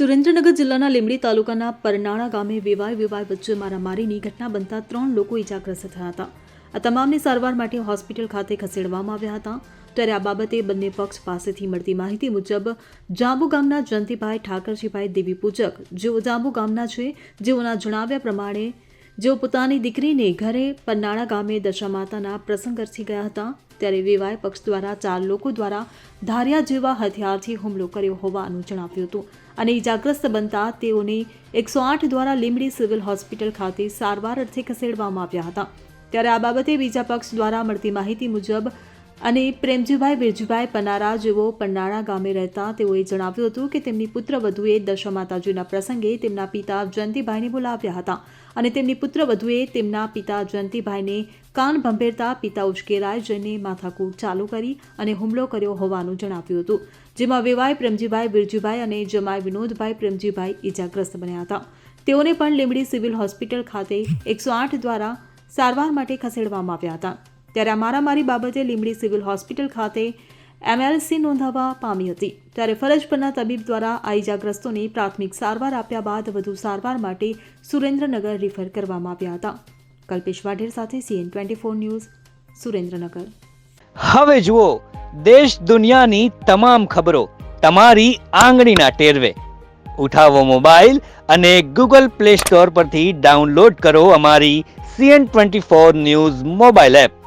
સુરેન્દ્રનગર જિલ્લાના લીંબડી તાલુકાના પરનાળા ગામે વિવાય વિવાય વચ્ચે મારામારીની ઘટના બનતા ત્રણ લોકો ઇજાગ્રસ્ત થયા હતા. આ તમામની સારવાર માટે હોસ્પિટલ ખાતે ખસેડવામાં આવ્યા હતા. ત્યારે આ બાબતે બંને પક્ષ પાસેથી મળતી માહિતી મુજબ, જાંબુ ગામના જયંતિભાઈ ઠાકરજીભાઈ દેવી પૂજક, જેઓ જાંબુ ગામના છે, જેઓના જણાવ્યા પ્રમાણે જેઓ પોતાની દીકરીને ઘરે પરનાળા ગામે દશા માતાના પ્રસંગ અર્થી ગયા હતા, ત્યારે વેવાય પક્ષ દ્વારા ચાર લોકો દ્વારા ધાર્યા જેવા હથિયારથી હુમલો કર્યો હોવાનું જણાવ્યું હતું. અને ઇજાગ્રસ્ત બનતા તેઓને એકસો આઠ દ્વારા લીંબડી સિવિલ હોસ્પિટલ ખાતે સારવાર અર્થે ખસેડવામાં આવ્યા હતા. ત્યારે આ બાબતે બીજા પક્ષ દ્વારા મળતી માહિતી મુજબ અને પ્રેમજીભાઈ બિરજીભાઈ પનારા જેઓ પન્નાળા ગામે રહેતા, તેઓએ જણાવ્યું હતું કે તેમની પુત્રવધુએ દશા માતાજીના પ્રસંગે તેમના પિતા જયંતિભાઈને બોલાવ્યા હતા અને તેમની પુત્રવધુએ તેમના પિતા જયંતિભાઈને કાન ભંભેરતા પિતા ઉશ્કેરાય જઈને માથાકૂટ ચાલુ કરી અને હુમલો કર્યો હોવાનું જણાવ્યું હતું, જેમાં વેવાય પ્રેમજીભાઈ બિરજીભાઈ અને જમાય વિનોદભાઈ પ્રેમજીભાઈ ઇજાગ્રસ્ત બન્યા હતા. તેઓને પણ લીંબડી સિવિલ હોસ્પિટલ ખાતે એકસો આઠ દ્વારા સારવાર માટે ખસેડવામાં આવ્યા હતા. ત્યારે આ મારામારી બાબતે લીંબડી સિવિલ હોસ્પિટલ ખાતે એમએલસી નોંધાવવા પામી હતી. ત્યારે ફરજ પરના તબીબ દ્વારા આ ઇજાગ્રસ્તોને પ્રાથમિક સારવાર આપ્યા બાદ વધુ સારવાર માટે સુરેન્દ્રનગર રિફર કરવામાં આવ્યા હતા. કલ્પેશ વાઢેર સાથે CN twenty four news, Surendranagar. હવે જુઓ, દેશ દુનિયાની તમામ ખબરો તમારી આંગળીના ટેરવે. ઉઠાવો મોબાઈલ અને ગૂગલ પ્લે સ્ટોર પરથી ડાઉનલોડ કરો અમારી CN twenty four news mobile app.